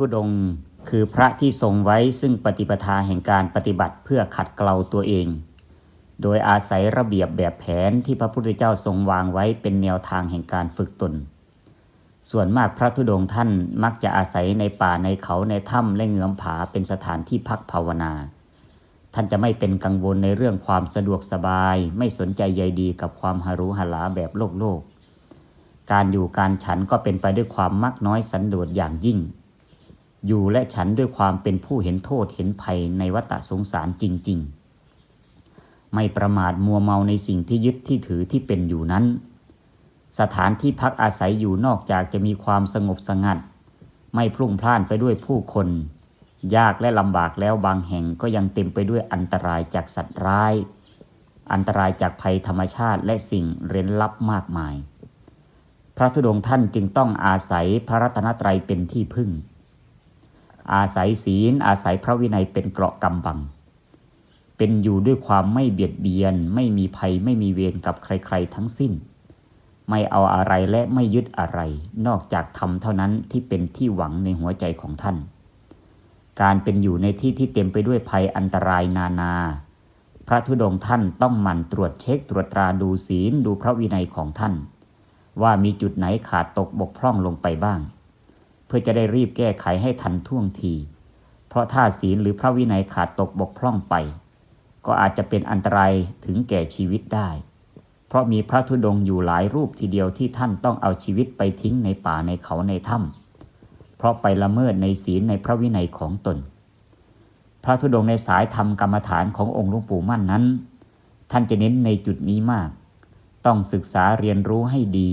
ธุดง คือพระที่ทรงไว้ซึ่งปฏิปทาแห่งการปฏิบัติเพื่อขัดเกลาตัวเอง โดยอาศัยระเบียบแบบแผนที่พระพุทธเจ้าทรงวางไว้เป็นแนวทางแห่งการฝึกตน ส่วนมากพระธุดงท่านมักจะอาศัยในป่าในเขาในถ้ำและเงื้อมผาเป็นสถานที่พักภาวนา ท่านจะไม่เป็นกังวลในเรื่องความสะดวกสบาย ไม่สนใจใยดีกับความหารู้หาลาแบบโลกโลกการอยู่การฉันก็เป็นไปด้วยความมักน้อยสันโดษอย่างยิ่ง อยู่และฉันด้วยความเป็นผู้เห็นโทษเห็นภัยในวัฏสงสารจริง ๆ ไม่ประมาทมัวเมาในสิ่งที่ยึดที่ถือที่เป็นอยู่นั้น สถานที่พักอาศัยอยู่นอกจากจะมีความสงบสงัด ไม่พลุ่งพล่านไปด้วยผู้คน ยากและลำบากแล้วบางแห่งก็ยังเต็มไปด้วยอันตรายจากสัตว์ร้าย อันตรายจากภัยธรรมชาติและสิ่งเร้นลับมากมาย พระธุดงค์ท่านจึงต้องอาศัยพระรัตนตรัยเป็นที่พึ่ง อาศัยศีล อาศัยพระวินัยเป็นเกราะกำบัง เป็นอยู่ด้วยความไม่เบียดเบียน ไม่มีภัยไม่มีเวรกับใครๆทั้งสิ้น ไม่เอาอะไรและไม่ยึดอะไร นอกจากธรรมเท่านั้นที่เป็นที่หวังในหัวใจของท่าน การเป็นอยู่ในที่ที่เต็มไปด้วยภัยอันตรายนานา พระธุดงค์ท่านต้องหมั่นตรวจเช็คตรวจตราดูศีลดูพระวินัยของท่าน ว่ามีจุดไหนขาดตกบกพร่องลงไปบ้าง พื่อจะได้รีบแก้ไขให้ทันท่วงที เพราะถ้าศีลหรือพระวินัยขาดตกบกพร่องไป ก็อาจจะเป็นอันตรายถึงแก่ชีวิตได้ เพราะมีพระธุดงค์อยู่หลายรูปทีเดียวที่ท่านต้องเอาชีวิตไปทิ้งในป่าในเขาในถ้ำเพราะไปละเมิดในศีลในพระวินัยของตน พระธุดงค์ในสายธรรมกรรมฐานขององค์หลวงปู่มั่นนั้น ท่านจะเน้นในจุดนี้มาก ต้องศึกษาเรียนรู้ให้ดี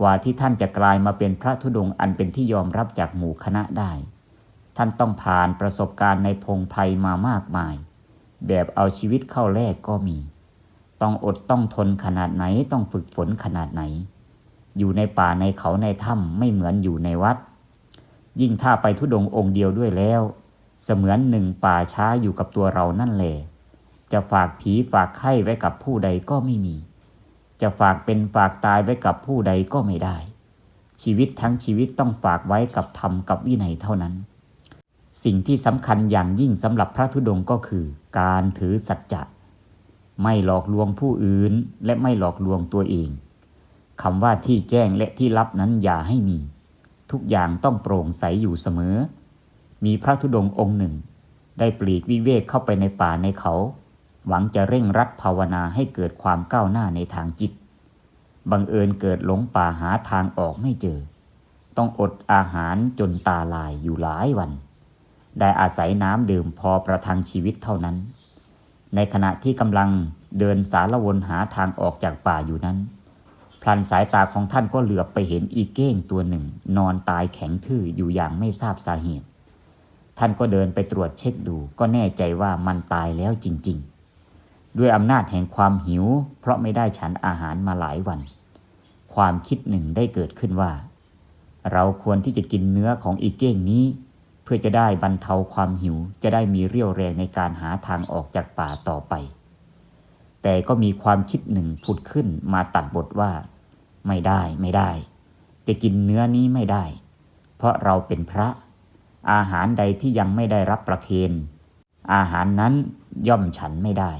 กว่าที่ท่านจะกลายมาเป็นพระธุดงค์อันเป็นที่ยอมรับจากหมู่คณะได้ ท่านต้องผ่านประสบการณ์ในพงไพรมามากมาย แบบเอาชีวิตเข้าแลกก็มี ต้องอดต้องทนขนาดไหนต้องฝึกฝนขนาดไหน อยู่ในป่าในเขาในถ้ำไม่เหมือนอยู่ในวัด ยิ่งถ้าไปทุดงค์องค์เดียวด้วยแล้ว เสมือนหนึ่งป่าช้าอยู่กับตัวเรานั่นแหละจะฝากผีฝากไข้ไว้กับผู้ใดก็ไม่มี จะฝากเป็นฝากตายไว้กับผู้ใดก็ไม่ได้ ชีวิตทั้งชีวิตต้องฝากไว้กับธรรมกับวินัยเท่านั้น สิ่งที่สำคัญอย่างยิ่งสำหรับพระธุดงก็คือ การถือสัจจะไม่หลอกลวงผู้อื่นและไม่หลอกลวงตัวเองคำว่าที่แจ้งและที่ลับนั้นอย่าให้มี ทุกอย่างต้องโปร่งใสอยู่เสมอ มีพระธุดงค์องค์หนึ่ง ได้ปลีกวิเวกเข้าไปในป่าในเขา หวังจะเร่งรัดภาวนาให้เกิดความก้าวหน้าในทางจิต บังเอิญเกิดหลงป่าหาทางออกไม่เจอ ต้องอดอาหารจนตาลายอยู่หลายวัน ได้อาศัยน้ำดื่มพอประทังชีวิตเท่านั้น ในขณะที่กำลังเดินสารวนหาทางออกจากป่าอยู่นั้น พลันสายตาของท่านก็เหลือบไปเห็นอีเก้งตัวหนึ่ง นอนตายแข็งทื่ออยู่อย่างไม่ทราบสาเหตุ ท่านก็เดินไปตรวจเช็คดูก็แน่ใจว่ามันตายแล้วจริง ๆ ด้วยอำนาจแห่งความหิว เพราะไม่ได้ฉันอาหารมาหลายวัน ความคิดหนึ่งได้เกิดขึ้นว่า เราควรที่จะกินเนื้อของอีเก้งนี้ เพื่อจะได้บรรเทาความหิวจะได้มีเรี่ยวแรงในการหาทางออกจากป่าต่อไป แต่ก็มีความคิดหนึ่งผุดขึ้นมาตัดบทว่า ไม่ได้ไม่ได้ จะกินเนื้อนี้ไม่ได้ เพราะเราเป็นพระ อาหารใดที่ยังไม่ได้รับประเคนอาหารนั้นย่อมฉันไม่ได้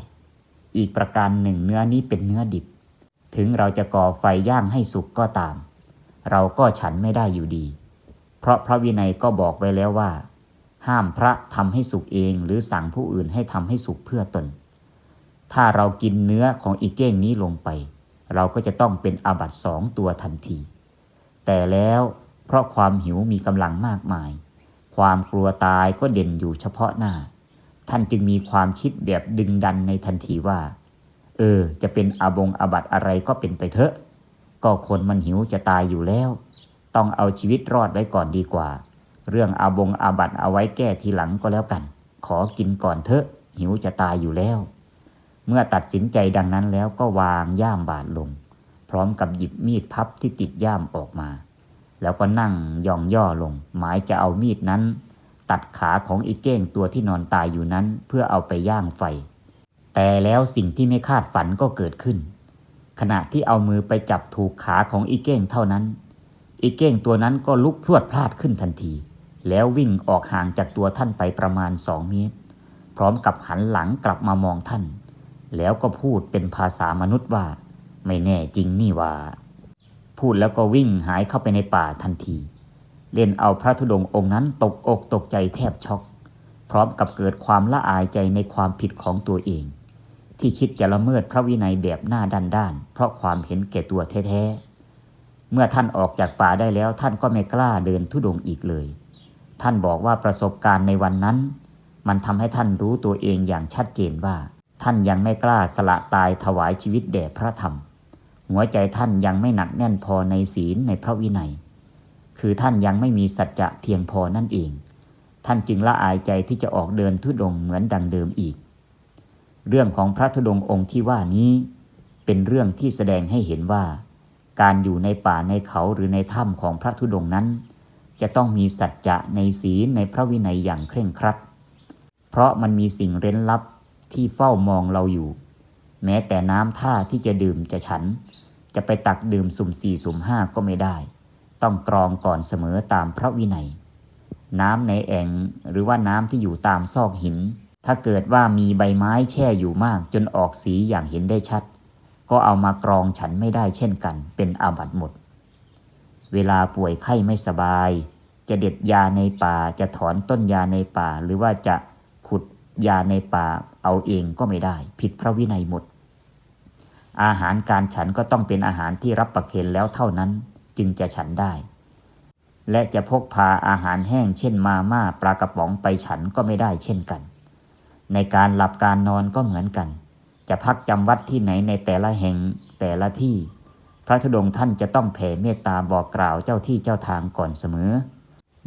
อีกประการหนึ่งเนื้อนี้เป็นเนื้อดิบ ถึงเราจะก่อไฟย่างให้สุกก็ตาม เราก็ฉันไม่ได้อยู่ดี เพราะพระวินัยก็บอกไว้แล้วว่า ห้ามพระทำให้สุกเองหรือสั่งผู้อื่นให้ทำให้สุกเพื่อตน ถ้าเรากินเนื้อของอีเก้งนี้ลงไป เราก็จะต้องเป็นอาบัตสองตัวทันที แต่แล้วเพราะความหิวมีกำลังมากมาย ความกลัวตายก็เด่นอยู่เฉพาะหน้า ท่านจึงมีความคิดแบบดึงดันในทันทีว่า เออ จะเป็นอาบงอาบัตอะไรก็เป็นไปเถอะ ก็คนมันหิวจะตายอยู่แล้ว ต้องเอาชีวิตรอดไว้ก่อนดีกว่า เรื่องอาบงอาบัตเอาไว้แก้ทีหลังก็แล้วกัน ขอกินก่อนเถอะ หิวจะตายอยู่แล้ว เมื่อตัดสินใจดังนั้นแล้วก็วางย่ามบาดลง พร้อมกับหยิบมีดพับที่ติดย่ามออกมา แล้วก็นั่งย่องย่อลง หมายจะเอามีดนั้น ตัดขาของอีเก้งตัวที่นอนตายอยู่นั้นเพื่อเอาไปย่างไฟ แต่แล้วสิ่งที่ไม่คาดฝันก็เกิดขึ้น ขณะที่เอามือไปจับถูกขาของอีเก้งเท่านั้น อีเก้งตัวนั้นก็ลุกพรวดพลาดขึ้นทันที แล้ววิ่งออกห่างจากตัวท่านไปประมาณสองเมตร พร้อมกับหันหลังกลับมามองท่าน แล้วก็พูดเป็นภาษามนุษย์ว่า ไม่แน่จริงนี่ว่า พูดแล้วก็วิ่งหายเข้าไปในป่าทันที เล่นเอาพระธุดงค์องค์นั้นตกอกตกใจแทบช็อก พร้อมกับเกิดความละอายใจในความผิดของตัวเอง ที่คิดจะละเมิดพระวินัยแบบหน้าด้านๆเพราะความเห็นแก่ตัวแท้ๆ เมื่อท่านออกจากป่าได้แล้วท่านก็ไม่กล้าเดินธุดงค์อีกเลย ท่านบอกว่าประสบการณ์ในวันนั้น มันทำให้ท่านรู้ตัวเองอย่างชัดเจนว่า ท่านยังไม่กล้าสละตายถวายชีวิตแด่พระธรรม หัวใจท่านยังไม่หนักแน่นพอในศีลในพระวินัย คือท่านยังไม่มีสัจจะเพียงพอนั่นเอง ท่านจึงละอายใจที่จะออกเดินทุดงค์เหมือนดังเดิมอีก เรื่องของพระธุดงค์องค์ที่ว่านี้ เป็นเรื่องที่แสดงให้เห็นว่า การอยู่ในป่าในเขาหรือในถ้ำของพระธุดงค์นั้น จะต้องมีสัจจะในศีลในพระวินัยอย่างเคร่งครัด เพราะมันมีสิ่งเร้นลับที่เฝ้ามองเราอยู่ แม้แต่น้ำท่าที่จะดื่มจะฉัน จะไปตักดื่มสุ่มสี่สุ่มห้าก็ไม่ได้ ต้องกรองก่อนเสมอตามพระวินัย น้ำในแอ่งหรือว่าน้ำที่อยู่ตามซอกหิน ถ้าเกิดว่ามีใบไม้แช่อยู่มากจนออกสีอย่างเห็นได้ชัด ก็เอามากรองฉันไม่ได้เช่นกัน เป็นอาบัติหมด เวลาป่วยไข้ไม่สบาย จะเด็ดยาในป่าจะถอนต้นยาในป่า หรือว่าจะขุดยาในป่าเอาเองก็ไม่ได้ ผิดพระวินัยหมด อาหารการฉันก็ต้องเป็นอาหารที่รับประเคนแล้วเท่านั้น จึงจะฉันได้ และจะพกพาอาหารแห้งเช่นมาม่าปลากระป๋องไปฉันก็ไม่ได้เช่นกัน ในการหลับการนอนก็เหมือนกัน จะพักจำวัดที่ไหนในแต่ละแห่งแต่ละที่ พระธุดงค์ท่านจะต้องแผ่เมตตาบอกกล่าวเจ้าที่เจ้าทางก่อนเสมอ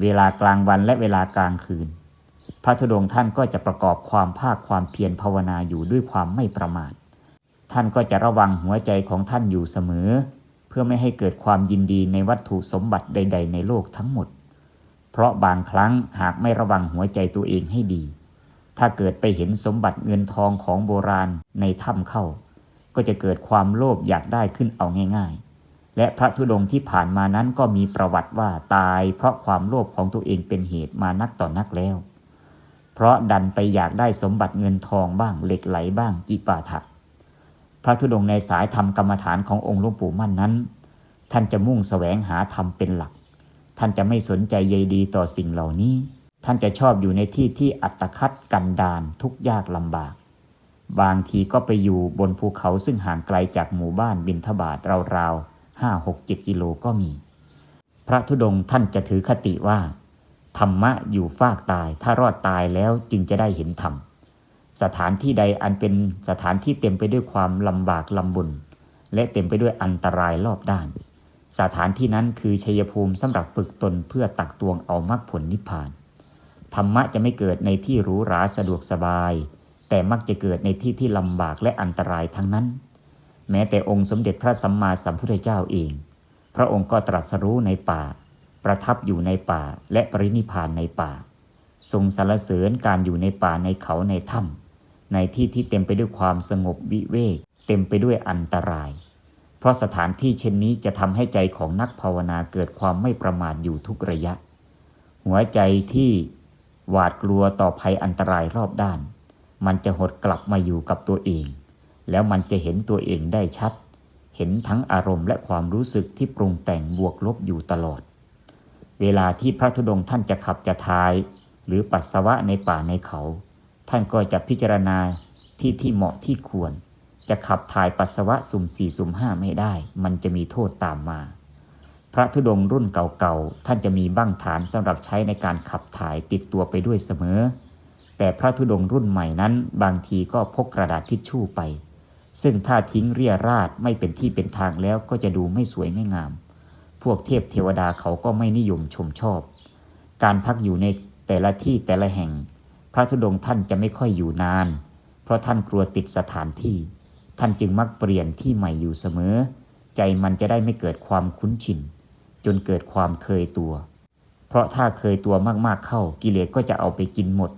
เวลากลางวันและเวลากลางคืน พระธุดงค์ท่านก็จะประกอบความภาคความเพียรภาวนาอยู่ด้วยความไม่ประมาทท่านก็จะระวังหัวใจของท่านอยู่เสมอ พื่อไม่ให้เกิดความยินดีในวัตถุสมบัติใด ๆ ในโลกทั้งหมด เพราะบางครั้งหากไม่ระวังหัวใจตัวเองให้ดี ถ้าเกิดไปเห็นสมบัติเงินทองของโบราณในถ้ำเข้า ก็จะเกิดความโลภอยากได้ขึ้นเอาง่าย ๆ และพระธุดงที่ผ่านมานั้นก็มีประวัติว่าตาย เพราะความโลภของตัวเองเป็นเหตุมานักต่อนักแล้ว เพราะดันไปอยากได้สมบัติเงินทองบ้างเหล็กไหลบ้างจิปาถะ พระธุดงค์ในสายธรรมกรรมฐานขององค์หลวงปู่มั่นนั้น ท่านจะมุ่งแสวงหาธรรมเป็นหลัก ท่านจะไม่สนใจใยดีต่อสิ่งเหล่านี้ ท่านจะชอบอยู่ในที่ที่อัตคัดกันดานทุกยากลำบาก บางทีก็ไปอยู่บนภูเขาซึ่งห่างไกลจากหมู่บ้านบินทบาทราวๆห้าหกเจ็ดกิโลก็มี พระธุดงค์ท่านจะถือคติว่า ธรรมะอยู่ฟากตายถ้ารอดตายแล้วจึงจะได้เห็นธรรม สถานที่ใดอันเป็นสถานที่เต็มไปด้วยความลำบากลำบุญและเต็มไปด้วยอันตรายรอบด้าน สถานที่นั้นคือชัยภูมิสำหรับฝึกตนเพื่อตักตวงเอามรรคผลนิพพาน ธรรมะจะไม่เกิดในที่หรูหราสะดวกสบาย แต่มักจะเกิดในที่ที่ลำบากและอันตรายทั้งนั้น แม้แต่องค์สมเด็จพระสัมมาสัมพุทธเจ้าเอง พระองค์ก็ตรัสรู้ในป่า ประทับอยู่ในป่าและปรินิพพานในป่า ทรงสรรเสริญการอยู่ในป่าในเขาในถ้ำ ในที่ที่เต็มไปด้วยความสงบวิเวก เต็มไปด้วยอันตราย เพราะสถานที่เช่นนี้จะทำให้ใจของนักภาวนาเกิดความไม่ประมาทอยู่ทุกระยะ หัวใจที่หวาดกลัวต่อภัยอันตรายรอบด้าน มันจะหดกลับมาอยู่กับตัวเอง แล้วมันจะเห็นตัวเองได้ชัด เห็นทั้งอารมณ์และความรู้สึกที่ปรุงแต่งบวกลบอยู่ตลอด เวลาที่พระธุดงค์ท่านจะขับจะทาย หรือปัสสาวะในป่าในเขา ท่านก็จะพิจารณาที่ที่เหมาะที่ควร จะขับถ่ายปัสสาวะสุ่มสี่สุ่มห้าไม่ได้ มันจะมีโทษตามมา พระธุดงค์รุ่นเก่าๆท่านจะมีบั้งฐานสำหรับใช้ในการขับถ่ายติดตัวไปด้วยเสมอ แต่พระธุดงค์รุ่นใหม่นั้น บางทีก็พกกระดาษทิชชู่ไป ซึ่งถ้าทิ้งเรียราดไม่เป็นที่เป็นทางแล้วก็จะดูไม่สวยไม่งาม พวกเทพเทวดาเขาก็ไม่นิยมชมชอบ การพักอยู่ในแต่ละที่แต่ละแห่ง พระธุดงค์ท่านจะไม่ค่อยอยู่นาน เพราะท่านกลัวติดสถานที่ ท่านจึงมักเปลี่ยนที่ใหม่อยู่เสมอ ใจมันจะได้ไม่เกิดความคุ้นชิน จนเกิดความเคยตัว เพราะถ้าเคยตัวมากๆเข้ากิเลสก็จะเอาไปกินหมด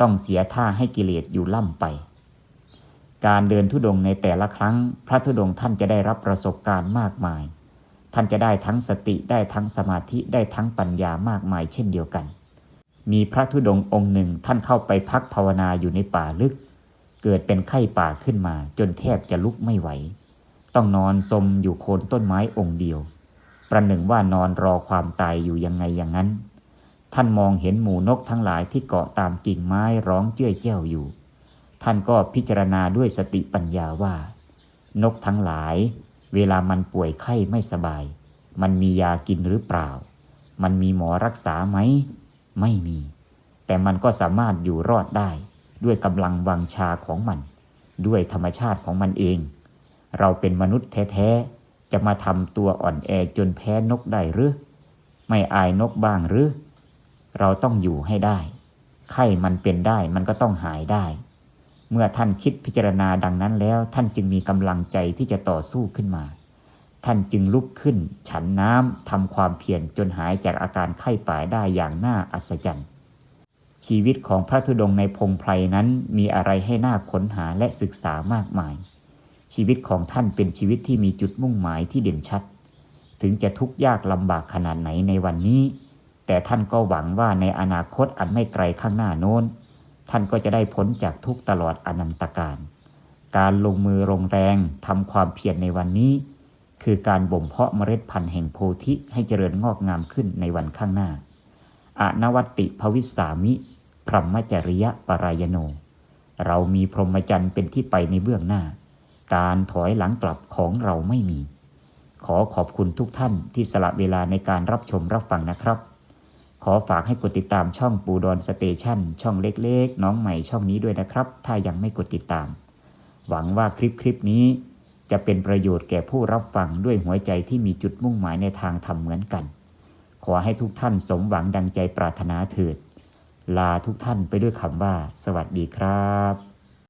ต้องเสียท่าให้กิเลสอยู่ล่ำไป การเดินธุดงค์ในแต่ละครั้ง พระธุดงค์ท่านจะได้รับประสบการณ์มากมาย ท่านจะได้ทั้งสติได้ทั้งสมาธิได้ทั้งปัญญามากมายเช่นเดียวกัน มีพระธุดงค์องค์หนึ่งท่านเข้าไปพักภาวนาอยู่ในป่าลึก เกิดเป็นไข้ป่าขึ้นมา จนแทบจะลุกไม่ไหว ต้องนอนสมอยู่โคนต้นไม้องค์เดียว ประหนึ่งว่านอนรอความตายอยู่ยังไงอย่างนั้น ท่านมองเห็นหมูนกทั้งหลายที่เกาะตามกิ่งไม้ร้องเจ้ยแจ้วอยู่ ท่านก็พิจารณาด้วยสติปัญญาว่า นกทั้งหลาย เวลามันป่วยไข้ไม่สบาย มันมียากินหรือเปล่า มันมีหมอรักษาไหม ไม่มี แต่มันก็สามารถอยู่รอดได้ด้วยกำลังวังชาของมัน ด้วยธรรมชาติของมันเอง เราเป็นมนุษย์แท้ๆ จะมาทำตัวอ่อนแอจนแพ้นกได้หรือ ไม่อายนกบ้างหรือ เราต้องอยู่ให้ได้ ไข้มันเป็นได้มันก็ต้องหายได้ เมื่อท่านคิดพิจารณาดังนั้นแล้วท่านจึงมีกำลังใจที่จะต่อสู้ขึ้นมา ท่านจึงลุกขึ้น ฉันน้ำทำความเพียรจนหายจากอาการไข้ป่ายได้อย่างน่าอัศจรรย์ ชีวิตของพระธุดงค์ในพงไพรนั้นมีอะไรให้น่าค้นหาและศึกษามากมาย ชีวิตของท่านเป็นชีวิตที่มีจุดมุ่งหมายที่เด่นชัด ถึงจะทุกข์ยากลำบากขนาดไหนในวันนี้ แต่ท่านก็หวังว่าในอนาคตอันไม่ไกลข้างหน้าโน้น ท่านก็จะได้พ้นจากทุกตลอดอนันตการ การลงมือลงแรงทำความเพียรในวันนี้ คือการบ่มเพาะเมล็ดพันธุ์แห่งโพธิให้เจริญงอกงามขึ้นในวันข้างหน้า อนวัตติภวิสามิ พรหมจริยปรายโน เรามีพรหมจรรย์เป็นที่ไปในเบื้องหน้า การถอยหลังกลับของเราไม่มี ขอขอบคุณทุกท่านที่สละเวลาในการรับชมรับฟังนะครับ ขอฝากให้กดติดตามช่องปูดอนสเตชันช่องเล็กๆ น้องใหม่ช่องนี้ด้วยนะครับ ถ้ายังไม่กดติดตาม หวังว่าคลิปคลิปนี้ จะเป็นประโยชน์แก่ผู้รับฟังด้วยหัวใจที่มีจุดมุ่งหมายในทางธรรมเหมือนกัน ขอให้ทุกท่านสมหวังดังใจปรารถนาเถิด ลาทุกท่านไปด้วยคำว่า สวัสดีครับ